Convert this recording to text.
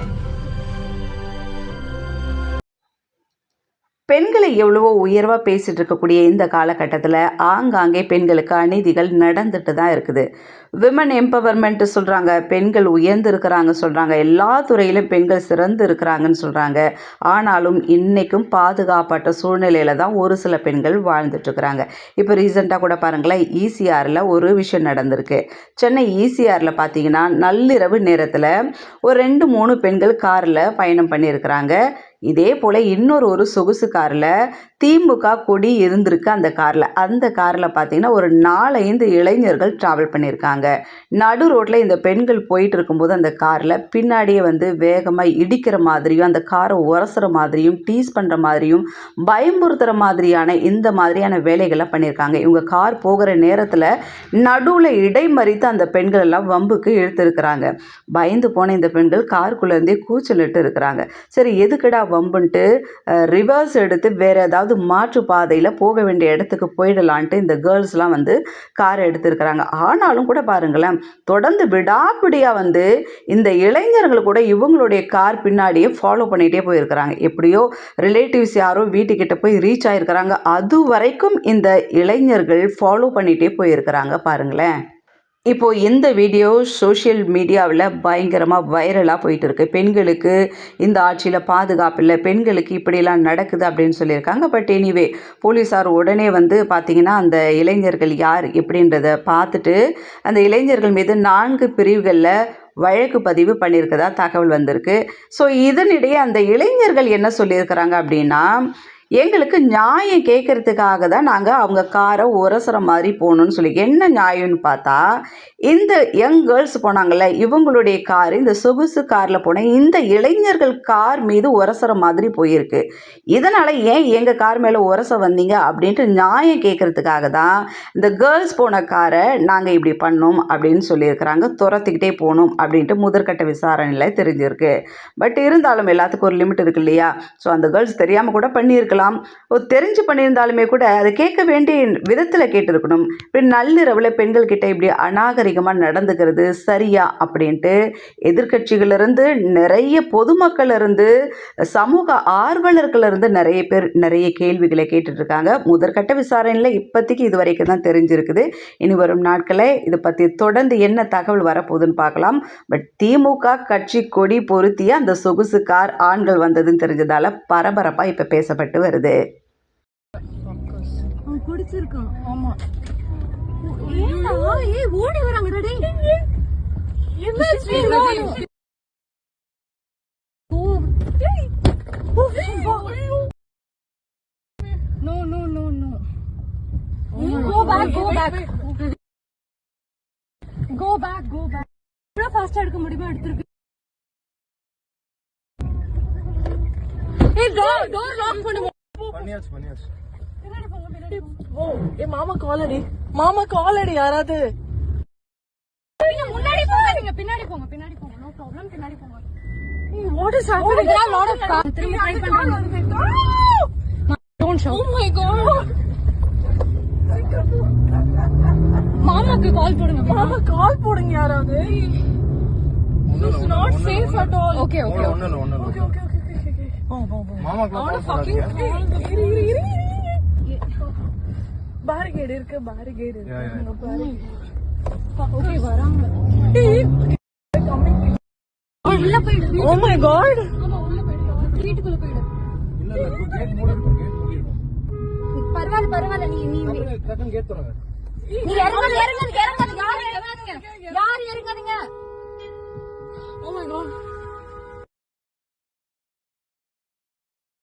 Thank you. பெண்களை எவ்வளவோ உயர்வாக பேசிட்டு இருக்கக்கூடிய இந்த காலகட்டத்தில் ஆங்காங்கே பெண்களுக்கு அநீதிகள் நடந்துட்டு தான் இருக்குது. விமன் எம்பவர்மெண்ட் சொல்கிறாங்க பெண்கள் உயர்ந்து இருக்கிறாங்க சொல்கிறாங்க எல்லா துறையிலும் பெண்கள் சிறந்து இருக்கிறாங்கன்னு சொல்கிறாங்க ஆனாலும் இன்றைக்கும் பாதுகாப்பற்ற சூழ்நிலையில் தான் ஒரு சில பெண்கள் வாழ்ந்துட்டுருக்குறாங்க இப்போ ரீசெண்டாக கூட பாருங்களேன் ஈசிஆரில் ஒரு விஷயம் நடந்திருக்கு. சென்னை ஈசிஆரில் பார்த்தீங்கன்னா நள்ளிரவு நேரத்தில் ஒரு ரெண்டு மூணு பெண்கள் காரில் பயணம் பண்ணியிருக்கிறாங்க. இதே போல் இன்னொரு ஒரு சொகுசு காரில் திமுக கொடி இருந்திருக்கு அந்த காரில். அந்த காரில் பார்த்தீங்கன்னா ஒரு நாலஞ்சு இளைஞர்கள் ட்ராவல் பண்ணியிருக்காங்க. நடு ரோட்டில் இந்த பெண்கள் போயிட்டு இருக்கும்போது அந்த காரில் பின்னாடியே வந்து வேகமாக இடிக்கிற மாதிரியும் அந்த காரை உரசுற மாதிரியும் டீஸ் பண்ணுற மாதிரியும் பயமுறுத்துகிற மாதிரியான இந்த மாதிரியான வேலைகளை பண்ணியிருக்காங்க. இவங்க கார் போகிற நேரத்தில் நடுவில் இடைமறித்து அந்த பெண்கள் எல்லாம் வம்புக்கு இழுத்துருக்குறாங்க. பயந்து போன இந்த பெண்கள் காருக்குள்ளேருந்தே கூச்சலிட்டு இருக்கிறாங்க. சரி எதுக்குடா வம்புன்ட்டு ரிவர்ஸ் எடுத்து வேறு ஏதாவது மாற்று பாதையில் போக வேண்டிய இடத்துக்கு போயிடலான்ட்டு இந்த கேர்ள்ஸ்லாம் வந்து காரை எடுத்திருக்கிறாங்க. ஆனாலும் கூட பாருங்களேன் தொடர்ந்து விடாப்பிடியாக வந்து இந்த இளைஞர்கள் கூட இவங்களுடைய கார் பின்னாடியே ஃபாலோ பண்ணிகிட்டே போயிருக்கிறாங்க. எப்படியோ ரிலேட்டிவ்ஸ் யாரோ வீட்டுக்கிட்ட போய் ரீச் ஆகிருக்கிறாங்க அது வரைக்கும் இந்த இளைஞர்கள் ஃபாலோ பண்ணிகிட்டே போயிருக்கிறாங்க பாருங்களேன். இப்போது இந்த வீடியோ சோஷியல் மீடியாவில் பயங்கரமாக வைரலாக போயிட்டு இருக்கு பெண்களுக்கு இந்த ஆட்சியில் பாதுகாப்பு இல்லை பெண்களுக்கு இப்படிலாம் நடக்குது அப்படின்னு சொல்லியிருக்காங்க. பட் எனிவே போலீஸார் உடனே வந்து பார்த்திங்கன்னா அந்த இளைஞர்கள் யார் எப்படின்றத பார்த்துட்டு அந்த இளைஞர்கள் மீது நான்கு பிரிவுகளில் வழக்கு பதிவு பண்ணியிருக்கதா தகவல் வந்திருக்கு. ஸோ இதனிடையே அந்த இளைஞர்கள் என்ன சொல்லியிருக்கிறாங்க அப்படின்னா எங்களுக்கு நியாயம் கேட்கறதுக்காக தான் நாங்கள் அவங்க காரை உரசுற மாதிரி போகணுன்னு சொல்லி என்ன நியாயம்னு பார்த்தா இந்த யங் கேர்ள்ஸ் போனாங்கள்ல இவங்களுடைய கார் இந்த சொகுசு காரில் போன இந்த இளைஞர்கள் கார் மீது உரசுற மாதிரி போயிருக்கு. இதனால் ஏன் எங்கள் கார் மேலே உரச வந்தீங்க அப்படின்ட்டு நியாயம் கேட்கறதுக்காக தான் இந்த கேர்ள்ஸ் போன காரை நாங்கள் இப்படி பண்ணோம் அப்படின்னு சொல்லியிருக்கிறாங்க. துரத்திக்கிட்டே போகணும் அப்படின்ட்டு முதற்கட்ட விசாரணையில் தெரிஞ்சிருக்கு. பட் இருந்தாலும் எல்லாத்துக்கும் ஒரு லிமிட் இருக்கு இல்லையா? ஸோ அந்த கேர்ள்ஸ் தெரியாமல் கூட பண்ணியிருக்கலாம். இருக்கலாம் தெரிஞ்சு பண்ணியிருந்தாலுமே கூட அதை கேட்க வேண்டிய விதத்தில் கேட்டிருக்கணும். இப்படி நள்ளிரவில் பெண்கள் கிட்ட இப்படி அநாகரிகமாக நடந்துக்கிறது சரியா அப்படின்ட்டு எதிர்கட்சிகளிலிருந்து நிறைய பொதுமக்கள் இருந்து சமூக ஆர்வலர்களிருந்து நிறைய பேர் நிறைய கேள்விகளை கேட்டுட்ருக்காங்க. முதற்கட்ட விசாரணையில் இப்போதைக்கு இது வரைக்கும் தான் தெரிஞ்சிருக்குது. இனி வரும் நாட்களில் இதை பற்றி தொடர்ந்து என்ன தகவல் வரப்போகுதுன்னு பார்க்கலாம். பட் திமுக கட்சி கொடி பொருத்திய அந்த சொகுசு கார் ஆண்கள் வந்ததுன்னு தெரிஞ்சதால் பரபரப்பாக இப்போ பேசப்பட்டு வருது back, go back. எவ்வளவு ஃபாஸ்டா எடுக்க முடியுமோ? எடுத்துருக்கு. ஏய் டோர் டோர் லாக் பண்ணுங்க பண்ணியாச்சு பண்ணியாச்சு. ஓ ஏ மாமா கால் அடி மாமா கால் அடி யாராவது முன்னாடி போங்க நீங்க பின்னாடி போங்க பின்னாடி போங்க நோ ப்ராப்ளம் பின்னாடி போங்க what is are a lot of cars. திரும்பி try பண்றாங்க. Don't shout. Oh my god. மாமாக்கு கால் போடுங்க மாமா கால் போடுங்க யாராவது It's not safe at all. Okay, okay. ஒண்ணு இல்ல ஒண்ணு இல்ல ஓகே ஓகே ஓகே ஓகே மாமாக்கு கால் Fucking பண்ணாதீங்க இரு இரு இரு பேரிகேட் இருக்கு பேரிகேட் இருக்கு Yeah, yeah. அங்க barricade. Okay, வராங்க. உள்ள போயிடு. Oh my god ஆமா, உள்ள போயிடு. வீட்டுக்குள்ள போயிடு. இல்ல இல்ல கேட் மூடி இருக்கும் கேட் மூடி இருக்கும் பரவாயில்ல பரவாயில்ல நீ நீ டக்குன்னு கேட் தரங்க நீ இறங்காத இறங்காத இறங்காத யாரும் இறங்காதீங்க